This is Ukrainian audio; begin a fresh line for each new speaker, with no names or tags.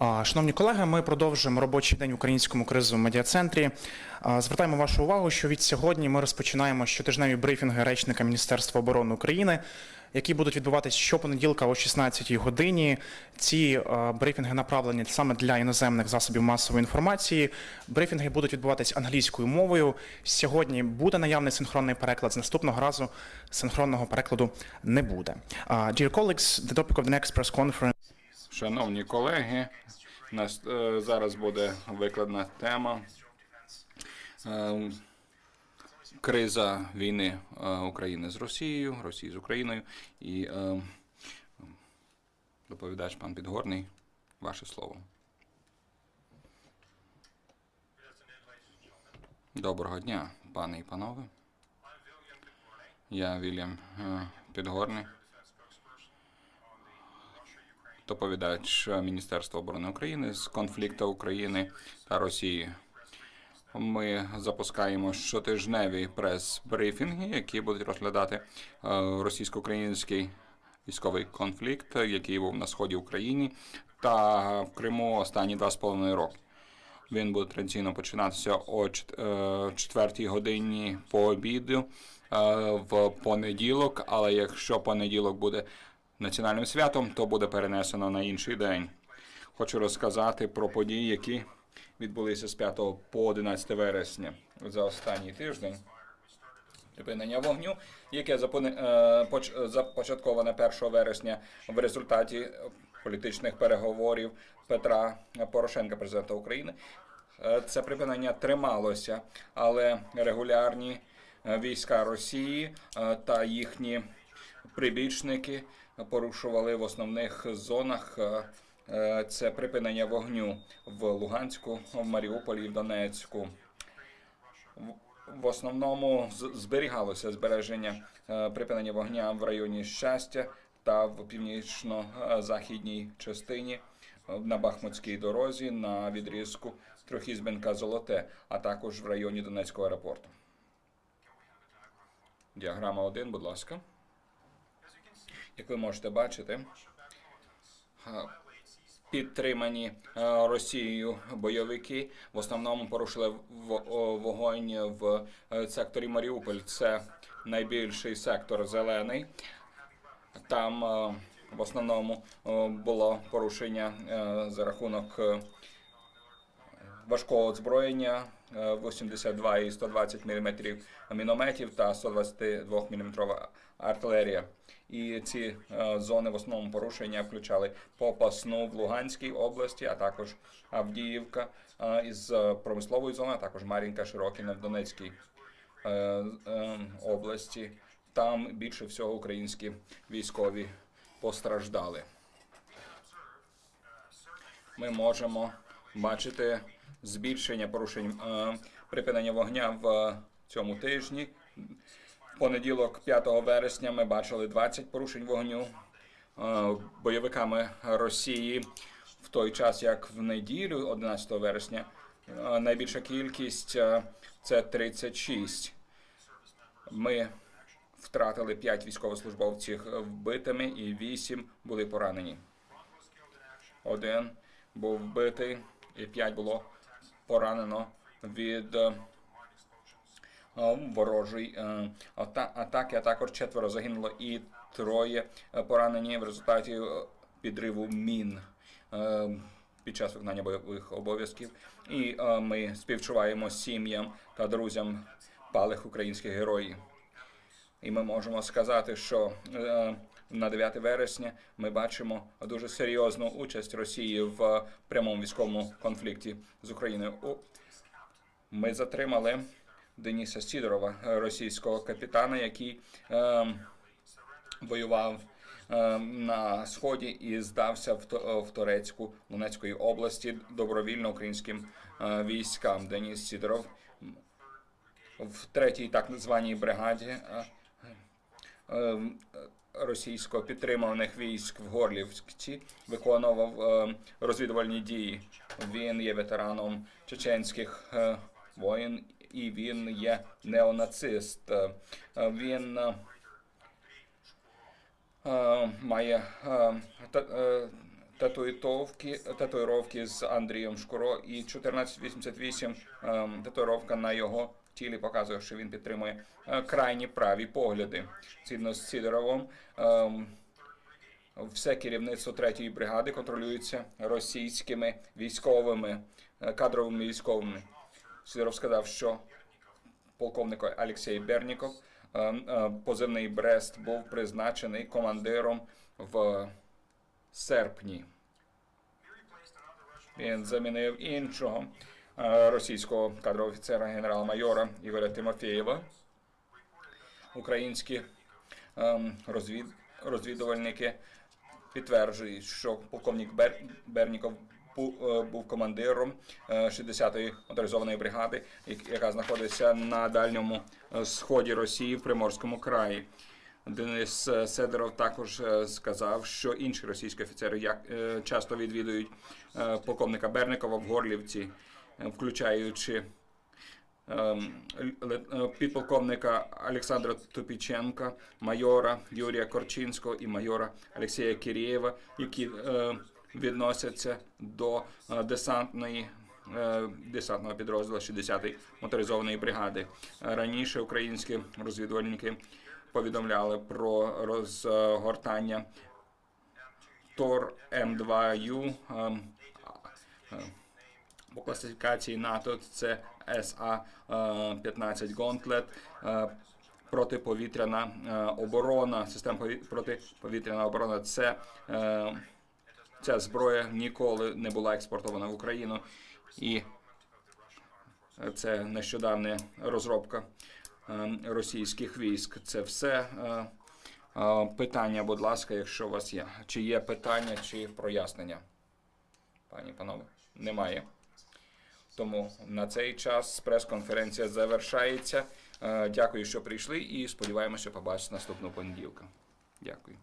Шановні колеги, ми продовжуємо робочий день в українському кризовому медіа-центрі. Звертаємо вашу увагу, що від сьогодні ми розпочинаємо щотижневі брифінги речника Міністерства оборони України, які будуть відбуватись щопонеділка о 16-й годині. Ці брифінги направлені саме для іноземних засобів масової інформації. Брифінги будуть відбуватись англійською мовою. Сьогодні буде наявний синхронний переклад. З наступного разу синхронного перекладу не буде. А, Dear colleagues, the topic of the next press conference
Шановні колеги, е, зараз буде викладна тема е, криза війни е, України з Росією, Росії з Україною. І доповідач пан Підгорний, ваше слово. Доброго дня, пани і панове. Я Вільям Підгорний. Доповідач Міністерства оборони України з конфлікту України та Росії. Ми запускаємо щотижневі прес-брифінги, які будуть розглядати е, російсько-український військовий конфлікт, який був на сході України та в Криму останні два з половиною роки. Він буде традиційно починатися о чет- е, годині по обіду е, в понеділок. Але якщо понеділок буде національним святом, то буде перенесено на інший день. Хочу розказати про події, які відбулися з 5 по 11 вересня за останній тиждень. Припинення вогню, яке е, започатковане 1 вересня в результаті політичних переговорів Петра Порошенка, президента України. Е, Це припинення трималося, але регулярні е, війська Росії та їхні прибічники порушували в основних зонах. е, е, Це припинення вогню в Луганську, в Маріуполі і в Донецьку в основному зберігалося збереження е, припинення вогня в районі щастя та в північно-західній частині на Бахмутській дорозі на відрізку Трохізбенка Золоте, а також в районі Донецького аеропорту. Діаграма 1, будь ласка. Як ви можете бачити, підтримані Росією бойовики в основному порушили вогонь в е, секторі Маріуполь. Це найбільший сектор зелений. Там е, в основному е, було порушення за рахунок важкого озброєння е, 82 і 120 мм мінометів та 122 мм артилерія. І ці е, зони в основному порушення включали Попасну в Луганській області, а також Авдіївка е, із е, промислової зони, а також Мар'їнка Широкіна в Донецькій області. Там більше всього українські військові постраждали ми можемо бачити збільшення порушень припинення вогня в цьому тижні. Понеділок, 5 вересня, ми бачили 20 порушень вогню е, бойовиками Росії. В той час, як в неділю, 11 вересня, е, найбільша кількість е, це 36. Ми втратили 5 військовослужбовців вбитими і 8 були поранені. Один був вбитий і п'ять було поранено від ворожої е, атаки, а також четверо загинуло і троє е, поранені в результаті е, підриву мін е, під час виконання бойових обов'язків. І е, ми співчуваємо сім'ям та друзям палих українських героїв. І ми можемо сказати, що е, на 9 вересня ми бачимо дуже серйозну участь Росії в прямому військовому конфлікті з Україною. Ми затримали Дениса Сідорова, е, російського капітана, який е, воював е, на сході і здався в, То- в Торецьку Донецької області добровільно українським е, військам. Деніс Сідоров в третій так званій бригаді е, е, російсько підтриманих військ в Горлівці виконував розвідувальні дії. Він є ветераном чеченських воїн і він є неонацист. Е, Він е, е, має татуїтовки, татуїровки з Андрієм Шкуро і 1488 ем, татуїровка на його тілі показує, що він підтримує крайні праві погляди. Згідно з Сідоровим, ем, все керівництво третьої бригади контролюється російськими військовими, кадровими військовими. Сидоров сказав, що полковник Олексій Берніков, е, е, позивний Брест, був призначений командиром в серпні. Він замінив іншого е, російського кадрового офіцера генерал-майора Ігоря Тимофєєва. Українські розвід, розвідувальники підтверджують, що полковник Бер, Берніков був командиром е, 60-ї моторизованої бригади, яка знаходиться на дальньому е, сході Росії в Приморському краї. Денис е, Сидоров також е, сказав, що інші російські офіцери як е, часто відвідують е, полковника Берникова в Горлівці, е, включаючи ем, е, підполковника Олександра Тупіченка, майора Юрія Корчинського і майора Олексія Кирєєва, які е, відносяться до е, десантної. е, Десантного підрозділу 60-ї моторизованої бригади. Е, Раніше українські розвідувальники повідомляли про розгортання Тор М2Ю ем, по класифікації НАТО це СА-15 Gauntlet, е, протиповітряна оборона, система пові- протиповітряна оборона. Це е, ця зброя ніколи не була експортована в Україну, і це нещодавня розробка е, російських військ. Це все. е, е, Питання, будь ласка, якщо у вас є. Чи є питання, чи прояснення? Пані панове, немає. Тому на цей час прес-конференція завершається. Дякую, що прийшли, і сподіваємося побачити наступного понеділка. Дякую.